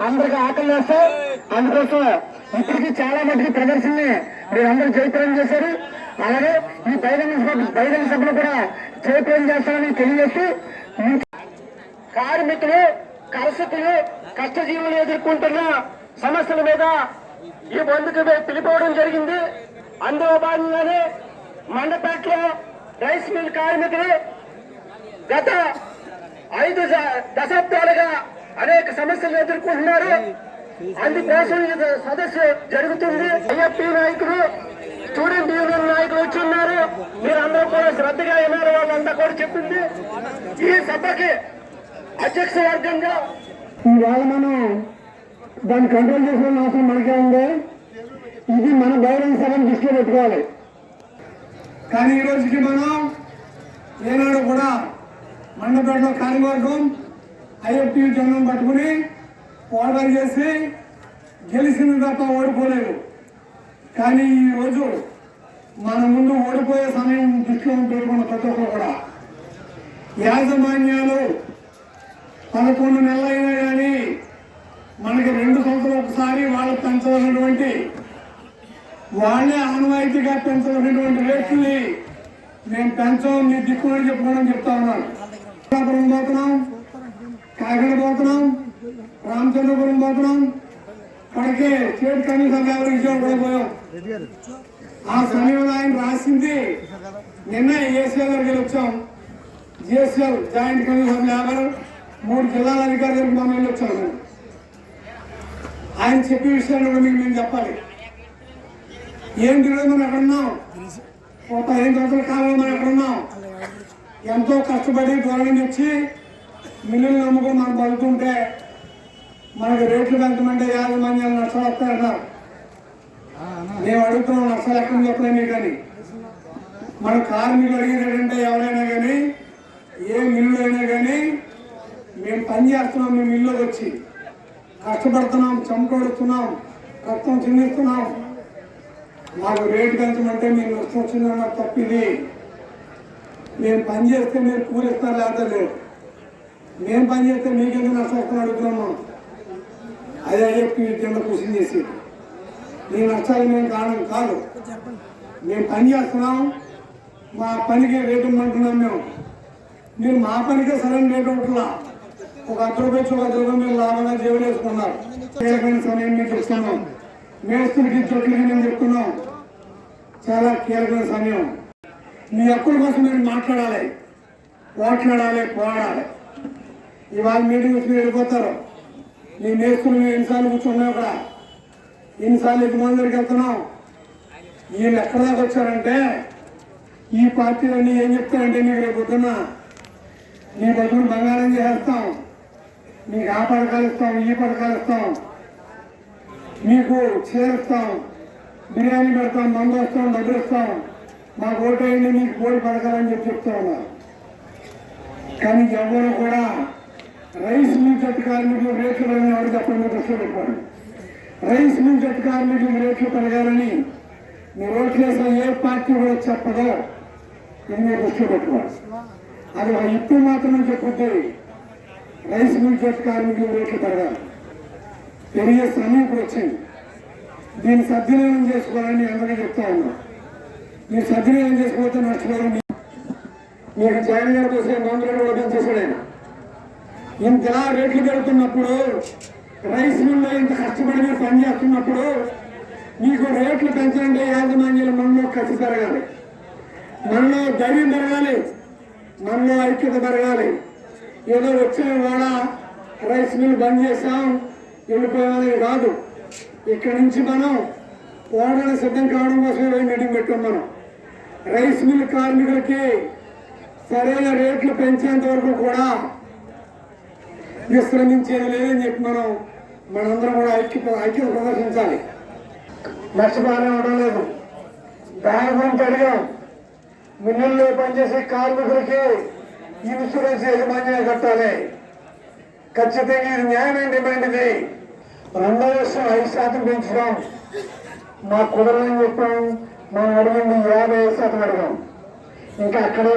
అందరికీ ఆకలి వేస్తే. అందుకోసం ఇప్పటికీ చాలా మటుకు ప్రదర్శనని మీరందరూ జయప్రదం చేశారు. అలాగే ఈ బహిరంగ సభ- బహిరంగ సభలో కూడా జయప్రదం చేస్తారని తెలియజేస్తూ కార్మికులు కర్షకులు కష్టజీవులు ఎదుర్కొంటున్న సమస్యల మీద ఈ బంధుకు పిలిపోవడం జరిగింది. అందులో భాగంగానే మండపేటలో రైస్ మిల్ కార్మికులు గత ఐదు దశాబ్దాలుగా అనేక సమస్యలు ఎదుర్కొంటున్నారు. అందుకోసం ఈ సదస్సు జరుగుతుంది. ఐఎఫ్పి నాయకులు స్టూడెంట్ యూనియన్ నాయకులు వచ్చి ఉన్నారు. మీరందరూ కూడా శ్రద్ధగా విన్నారు వాళ్ళంతా కూడా చెప్పింది. ఈ సభకి అధ్యక్ష వర్గంగా ఇవాళ మనం దాన్ని కంట్రోల్ చేసుకునే అవసరం మనకే ఉంది. ఇది మన బహిరంగ సభను దృష్టిలో పెట్టుకోవాలి. కానీ ఈ రోజుకి మనం కూడా మండపేటలో కార్యవర్గం ఐఎఫ్టీ జనం పట్టుకుని పోరాటం చేసి గెలిచింది తప్ప ఓడిపోలేదు. కానీ ఈ రోజు మన ముందు ఓడిపోయే సమయం దృష్టిలో పెట్టుకున్న ప్రతి ఒక్కరు కూడా. యాజమాన్యాలు పదకొండు నెలలైనా కానీ మనకి రెండు సంవత్సరాలు ఒకసారి వాళ్ళు పెంచవలసినటువంటి వాళ్ళే ఆనవాయితీగా పెంచవలసినటువంటి రేట్లని మేము పెంచం మీ దిక్కుమని చెప్పుకోవడం చెప్తా ఉన్నాను. పోతున్నాం కాకినాడ పోతున్నాం రామచంద్రపురం పోతున్నాం. అక్కడికి స్టేట్ కమిషన్ గారు విజయవాడ కూడా పోయాం. ఆ సమయంలో ఆయన రాసింది నిన్న ఏసీఎల్ గారికి వచ్చాం. జిఎస్ఎల్ జాయింట్ కమిషన్ లేబర్ మూడు జిల్లాల అధికారులకు మనం వెళ్ళి వచ్చాము ఆయన చెప్పే విషయాలు కూడా మీకు నేను చెప్పాలి. ఏం తెలియదు మనం ఎక్కడున్నాం ఒక పదిహేను సంవత్సరాల కాలంలో మనం ఎక్కడున్నాం ఎంతో కష్టపడి దూరం వచ్చి మిల్లులు నమ్ముకొని మనం బతుకుంటే మనకి రేట్లు పెంచమంటే యాజమాన్యాలు నష్టాలు వస్తాయన్నారు మేము అడుగుతున్నాం నష్టాలు ఎక్కడ చెప్పలే మీకు కానీ మన కార్మికులు అడిగేటంటే ఎవరైనా కానీ ఏ మిల్లు అయినా కానీ మేము పని చేస్తున్నాం మేము మిల్లుకి వచ్చి కష్టపడుతున్నాం చంపడుతున్నాం రక్తం చిందిస్తున్నాం. మాకు రేటు పెంచమంటే మీరు నష్టం వచ్చిందన్న తప్పిది మేము పని చేస్తే మీరు కూలిస్తారు లేకపోతే లేదు? మేము పని చేస్తే మీకెందుకు నష్టం అడుగుతున్నాము అదే చెప్పి కింద కూర్చొని చేసి మీ నష్టాలు మేము కారణం కాదు. మేము పని చేస్తున్నాం మా పనికి రేటు ఇమ్మంటున్నాం మేము. మీరు మా పనికే సరైన రేటు ఉంటున్నా ఒక అర్ధ రూపాయలు ఒక అర్ధ రూపాయలు లాభంగా జేబులు వేసుకున్నారు కీలకమైన సమయం మేము చెప్తున్నాం. మేస్తులకి చోట్లకి మేము చెప్తున్నాం? చాలా కీలకమైన సమయం. మీ హక్కుల కోసం మీరు మాట్లాడాలి. పోట్లాడాలి పోరాడాలి. ఇవాళ మీటింగ్ వచ్చి మీరు వెళ్ళిపోతారు. మీ నేర్చుకుని మేము ఎన్నిసార్లు కూర్చున్నాం ఇక్కడ ఎన్నిసార్లు ఎక్కువ మంది దగ్గరికి వెళ్తున్నాం వీళ్ళు ఎక్కడ దాకా వచ్చారంటే ఈ పార్టీలన్నీ ఏం చెప్తారంటే నీకు రేపు పొద్దున్న నీ బతుకులు బంగారం చేస్తాం మీకు ఆ పథకాలు ఇస్తాం ఈ పథకాలు ఇస్తాం. మీకు చేరుస్తాం బిర్యానీ పెడతాం మందు వస్తాం డబ్బులు ఇస్తాం మా ఓటు వేయండి మీకు కోడి పథకాలని చెప్పి చెప్తా ఉన్నారు కానీ ఎవరు కూడా రైస్ మిల్ జట్టు కార్మికులు రేట్లు పెరగని ఎవరు మీరు దృష్టిలో పెట్టారు రైస్ మిల్ జట్టు కార్మికులు రేట్లు పెరగాలని మీరు ఓట్లు వేసిన ఏ పార్టీ కూడా చెప్పదో ఇది మీరు దృష్టిలో పెట్టుకోవాలి అది ఒక ఇప్పుడు మాత్రమే చెప్పుద్ది. రైస్ మిల్ జట్టు కార్మికులు రేట్లు పెరగాలి. పెరిగే సమయం ఇప్పుడు వచ్చింది. దీన్ని సద్వినియోగం చేసుకోవాలని అందరికీ చెప్తా ఉన్నాం. మీరు సద్వినియోగం చేసుకోవచ్చు నష్టపోయారు మీకు జగన్ గారు చూసే మంత్రులు ఓపెన్ చేశాడు ఆయన ఇంతలా రేట్లు పెడుతున్నప్పుడు రైస్ మిల్లో ఇంత కష్టపడి మీరు పని చేస్తున్నప్పుడు మీకు రేట్లు పెంచాలంటే యాజమాన్యాలు మనలో ఖర్చు పెరగాలి. మనలో ధైర్యం పెరగాలి. మనలో ఐక్యత పెరగాలి. ఏదో వచ్చిన వాడ రైస్ మిల్ బంద్ చేసాం వెళ్ళిపోయామని కాదు ఇక్కడి నుంచి మనం ఓడలు సిద్ధం కావడం కోసం మీటింగ్ పెట్టాం మనం. రైస్ మిల్ కార్మికులకి సరైన రేట్లు పెంచేంత వరకు కూడా విశ్రమించేది లేదని చెప్పి మనం మనందరం కూడా ఐక్య ఐక్యత ప్రదర్శించాలి. నష్టపాలన ఉండడం లేదు. దాని గురించి అడిగాం. మిల్లుల్లో పనిచేసే కార్మికులకి ఇన్సూరెన్స్ యజమాన్యం కట్టాలి. ఖచ్చితంగా ఇది న్యాయమైన డిమాండ్ ఇది. రెండో విషయం ఐదు శాతం పెంచడం మా కుదరని చెప్పాం. మనం అడిగింది యాభై శాతం అడిగాం. ఇంకా అక్కడే